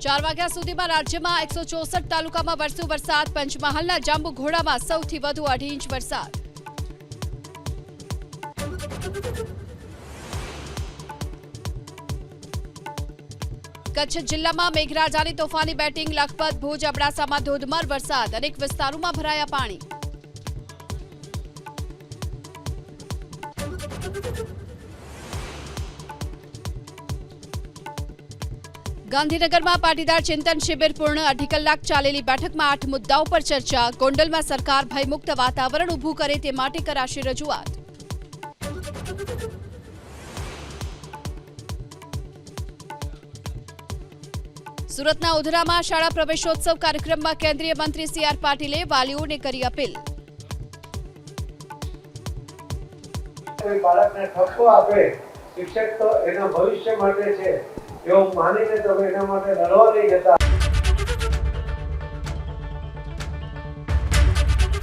ચાર વાગ્યા સુધીમાં રાજ્યમાં એકસો ચોસઠ તાલુકામાં વરસ્યો વરસાદ પંચમહાલના જાંબુઘોડામાં સૌથી વધુ અઢી ઇંચ વરસાદ કચ્છ જિલ્લામાં મેઘરાજાની તોફાની બેટિંગ લખપત ભુજ અબડાસામાં ધોધમાર વરસાદ અનેક વિસ્તારોમાં ભરાયા પાણી ગાંધીનગરમાં પાટીદાર ચિંતન શિબિર પૂર્ણ. અઢી કલાક ચાલેલી બેઠકમાં આઠ મુદ્દાઓ પર ચર્ચા. ગોંડલમાં સરકાર ભયમુક્ત વાતાવરણ ઊભું કરે તે માટે કરાશે રજૂઆત. સુરતના ઉધરામાં શાળા પ્રવેશોત્સવ કાર્યક્રમમાં કેન્દ્રીય મંત્રી સી આર પાટીલે વાલીઓને કરી અપીલ. કોઈ બાળકને ઠપકો આપે, શિક્ષક તો એના ભવિષ્ય માટે છે. એવું માનીને તમે એના માટે લડવા નહીં જતા.